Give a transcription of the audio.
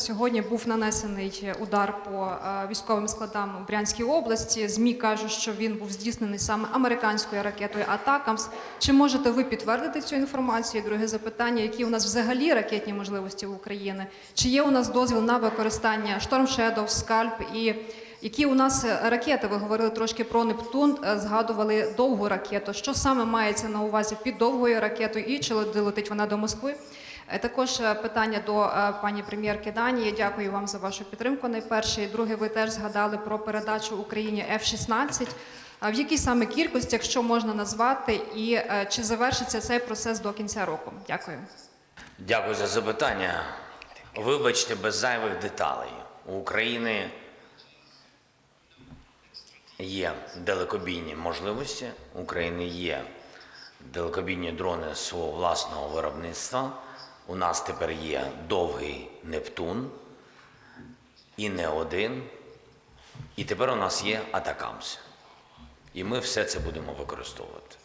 Сьогодні був нанесений удар по е, військовим складам у Брянській області. ЗМІ кажуть, що він був здійснений саме американською ракетою Атакамс. Чи можете ви підтвердити цю інформацію? Друге запитання: які у нас взагалі ракетні можливості в Україні? Чи є у нас дозвіл на використання Storm Shadow, Скальп і які у нас ракети? Ви говорили трошки про Нептун, е, згадували довгу ракету. Що саме мається на увазі під довгою ракетою і чи долетить вона до Москви? Е, Також е, питання до е, пані прем'єрки Данії. Дякую вам за вашу підтримку. Найперше, і друге, ви теж згадали про передачу Україні F-16. А В якій саме кількості, якщо можна назвати, і чи завершиться цей процес до кінця року? Дякую. Дякую за запитання. Вибачте, без зайвих деталей. У України є далекобійні можливості, України є далекобійні дрони свого власного виробництва. У нас тепер є довгий Нептун і не один. І тепер у нас є Атакамс. І ми все це будемо використовувати.